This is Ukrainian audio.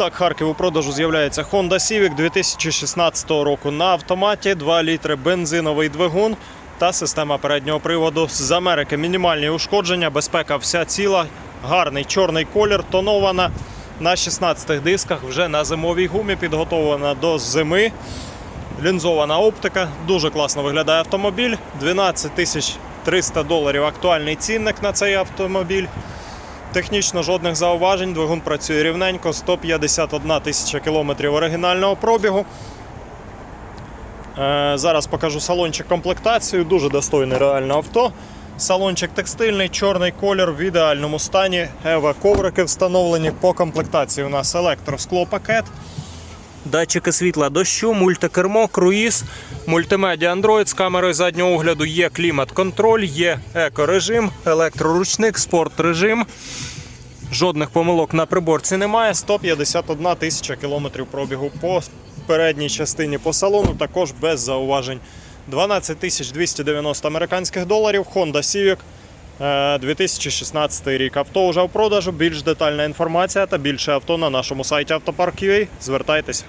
Так, Харків у продажу з'являється Honda Civic 2016 року на автоматі, 2 літри бензиновий двигун та система переднього приводу з Америки. Мінімальні ушкодження, безпека вся ціла, гарний чорний колір, тонована на 16 дисках, вже на зимовій гумі, підготовлена до зими. Лінзована оптика, дуже класно виглядає автомобіль. 12 тисяч 300 доларів актуальний цінник на цей автомобіль. Технічно жодних зауважень. Двигун працює рівненько, 151 тисяча кілометрів оригінального пробігу. Е, зараз покажу салончик комплектацію. Дуже достойне реально авто. Салончик текстильний, чорний колір в ідеальному стані. Ева коврики встановлені по комплектації. У нас електросклопакет. Датчики світла дощу, мультикермо, круїз, мультимедіа Android з камерою заднього огляду, є клімат-контроль, є екорежим, електроручник, спорт режим. Жодних помилок на приборці немає. 151 тисяча кілометрів пробігу по передній частині по салону, також без зауважень. 12 290 американських доларів. Honda Civic 2016 рік. Авто вже в продажу. Більш детальна інформація та більше авто на нашому сайті Автопарк.ua. Звертайтеся.